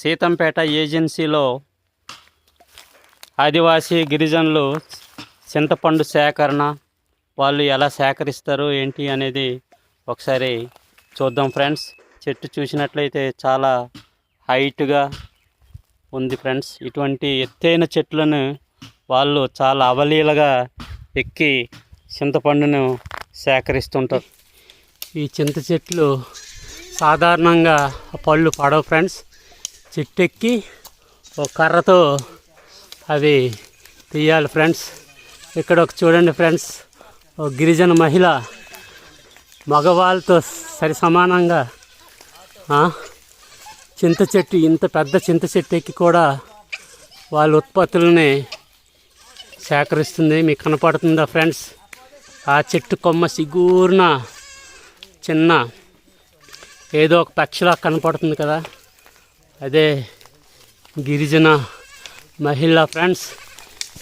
సీతంపేట ఏజెన్సీలో ఆదివాసీ గిరిజనులు చింతపండు సేకరణ వాళ్ళు ఎలా సేకరిస్తారు ఏంటి అనేది ఒకసారి చూద్దాం ఫ్రెండ్స్. చెట్టు చూసినట్లయితే చాలా హైట్గా ఉంది ఫ్రెండ్స్. ఇటువంటి ఎత్తైన చెట్లను వాళ్ళు చాలా అవలీలగా ఎక్కి చింతపండును సేకరిస్తుంటారు. ఈ చింత చెట్లు సాధారణంగా పళ్ళు పడవు ఫ్రెండ్స్. చెట్టు ఎక్కి ఒక కర్రతో అవి తీయాలి ఫ్రెండ్స్. ఇక్కడ ఒక చూడండి ఫ్రెండ్స్ ఒక గిరిజన మహిళ మగవాళ్ళతో సరి సమానంగా చింత చెట్టు ఇంత పెద్ద చింత చెట్టు ఎక్కి కూడా వాళ్ళ ఉత్పత్తులని సేకరిస్తుంది. మీకు కనపడుతుందా ఫ్రెండ్స్? ఆ చెట్టు కొమ్మ సిగూర్న చిన్న ఏదో ఒక పక్షిలా కనపడుతుంది కదా. అదే గిరిజన మహిళ ఫ్రెండ్స్.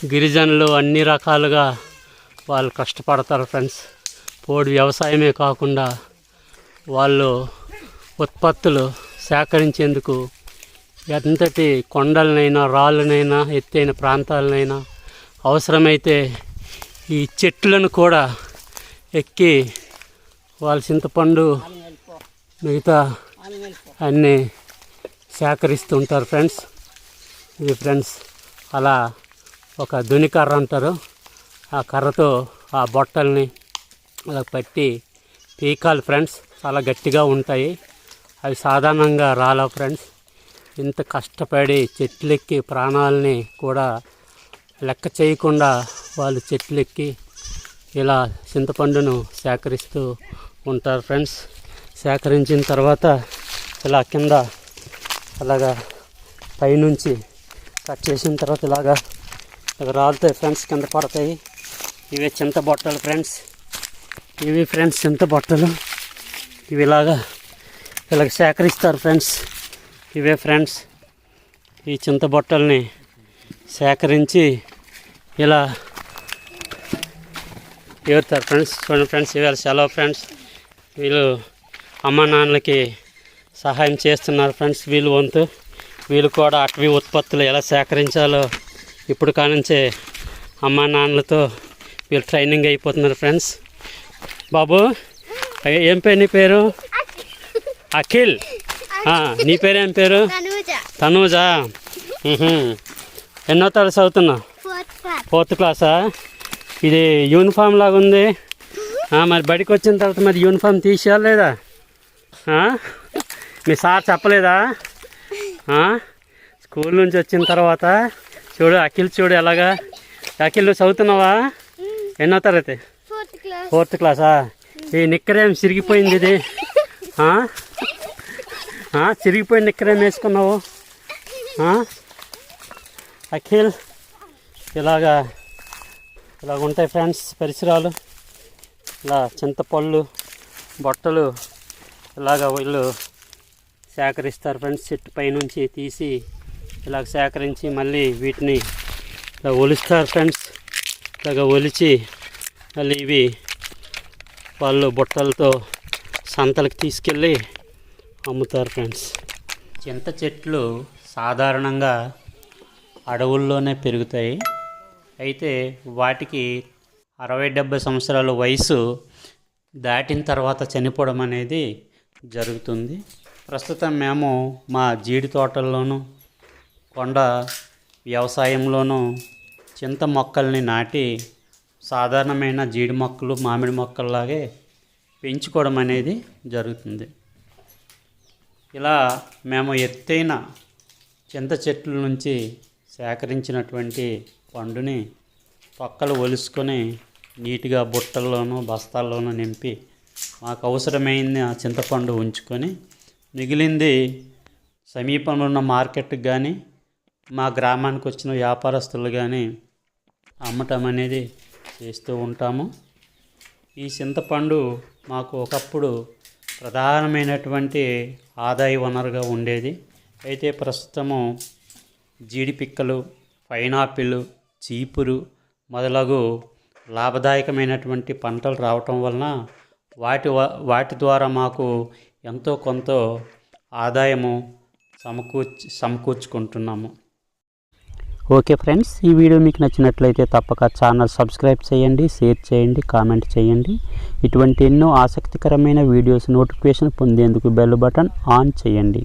గిరిజనులు అన్ని రకాలుగా వాళ్ళు కష్టపడతారు ఫ్రెండ్స్. పోడు వ్యవసాయమే కాకుండా వాళ్ళు ఉత్పత్తులు సేకరించేందుకు ఎంతటి కొండలనైనా రాళ్ళనైనా ఎత్తైన ప్రాంతాలనైనా అవసరమైతే ఈ చెట్లను కూడా ఎక్కి వాళ్ళ చింతపండు మిగతా అన్నీ సేకరిస్తూ ఉంటారు ఫ్రెండ్స్. ఇది ఫ్రెండ్స్ అలా ఒక దుని కర్ర అంటారు. ఆ కర్రతో ఆ బొట్టల్ని అలా పట్టి పీకాలు ఫ్రెండ్స్. చాలా గట్టిగా ఉంటాయి. అవి సాధారణంగా రాలా ఫ్రెండ్స్. ఇంత కష్టపడి చెట్లెక్కి ప్రాణాలని కూడా లెక్క చేయకుండా వాళ్ళు చెట్లెక్కి ఇలా చింతపండును సేకరిస్తూ ఉంటారు ఫ్రెండ్స్. సేకరించిన తర్వాత ఇలా కింద అలాగా పైనుంచి కట్ చేసిన తర్వాత ఇలాగా రాలుతాయి ఫ్రెండ్స్ కింద పడతాయి. ఇవే చింత బొట్టలు ఫ్రెండ్స్. ఇవి ఫ్రెండ్స్ చింత బొట్టలు. ఇవి ఇలాగా ఇలాగ సేకరిస్తారు ఫ్రెండ్స్. ఇవే ఫ్రెండ్స్. ఈ చింత బొట్టల్ని సేకరించి ఇలా ఏరుతారు ఫ్రెండ్స్. చూడండి ఫ్రెండ్స్ ఇవాళ సెలవు ఫ్రెండ్స్. వీళ్ళు అమ్మ నాన్నలకి సహాయం చేస్తున్నారు ఫ్రెండ్స్ వీళ్ళు వంతు. వీళ్ళు కూడా అటవీ ఉత్పత్తులు ఎలా సేకరించాలో ఇప్పుడు కానుంచే అమ్మ నాన్నలతో వీళ్ళు ట్రైనింగ్ అయిపోతున్నారు ఫ్రెండ్స్. బాబు ఏ- పేరు నీ పేరు? అఖిల్. నీ పేరు ఏం పేరు? తనూజ. ఎన్నో తరగతి చదువుతున్నావు? Fourth class. ఇది యూనిఫామ్ లాగా ఉంది. మరి బడికి వచ్చిన తర్వాత మరి యూనిఫామ్ తీసేయాలి లేదా? ఆ? మీ సార్ చెప్పలేదా? స్కూల్ నుంచి వచ్చిన తర్వాత చూడు అఖిల్ చూడు ఎలాగా? అఖిల్ నువ్వు చదువుతున్నావా? ఎన్నో తరగతి? Fourth class. ఈ నిక్కరేం చిరిగిపోయింది ఇది? చిరిగిపోయిన నిక్కరేం వేసుకున్నావు? అఖిల్ ఇలాగా ఇలాగ ఉంటాయి ఫ్రెండ్స్ పరిసరాలు. ఇలా చింతపళ్ళు బొట్టలు ఇలాగ వీళ్ళు సేకరిస్తారు ఫ్రెండ్స్. చెట్టు పైనుంచి తీసి ఇలాగ సేకరించి మళ్ళీ వీటిని ఇలా ఒలుస్తారు ఫ్రెండ్స్. ఇలాగ ఒలిచి మళ్ళీ ఇవి వాళ్ళు బుట్టలతో సంతలకు తీసుకెళ్ళి అమ్ముతారు ఫ్రెండ్స్. చింత చెట్లు సాధారణంగా అడవుల్లోనే పెరుగుతాయి. అయితే వాటికి అరవై డెబ్బై సంవత్సరాల వయసు దాటిన తర్వాత చనిపోవడం అనేది జరుగుతుంది. ప్రస్తుతం మేము మా జీడి తోటల్లోనూ కొండ వ్యవసాయంలోనూ చింత మొక్కల్ని నాటి సాధారణమైన జీడి మొక్కలు మామిడి మొక్కల్లాగే పెంచుకోవడం అనేది జరుగుతుంది. ఇలా మేము ఎత్తైన చింత చెట్ల నుంచి సేకరించినటువంటి పండుని పక్కలు ఒలుసుకొని నీట్గా బుట్టల్లోనూ బస్తాల్లోనూ నింపి మాకు అవసరమైన చింతపండు ఉంచుకొని మిగిలింది సమీపంలో ఉన్న మార్కెట్కి కానీ మా గ్రామానికి వచ్చిన వ్యాపారస్తులు కానీ అమ్మటం అనేది చేస్తూ ఉంటాము. ఈ చింతపండు మాకు ఒకప్పుడు ప్రధానమైనటువంటి ఆదాయ వనరుగా ఉండేది. అయితే ప్రస్తుతము జీడిపిక్కలు పైనాపిల్ చీపురు మొదలగు లాభదాయకమైనటువంటి పంటలు రావటం వలన వాటి వాటి ద్వారా మాకు ఎంతో కొంత ఆదాయము సమకూర్చి సమకూర్చుకుంటున్నాము. ఓకే ఫ్రెండ్స్ ఈ వీడియో మీకు నచ్చినట్లయితే తప్పక ఛానల్ సబ్స్క్రైబ్ చేయండి షేర్ చేయండి కామెంట్ చేయండి. ఇటువంటి ఎన్నో ఆసక్తికరమైన వీడియోస్ నోటిఫికేషన్ పొందేందుకు బెల్ బటన్ ఆన్ చేయండి.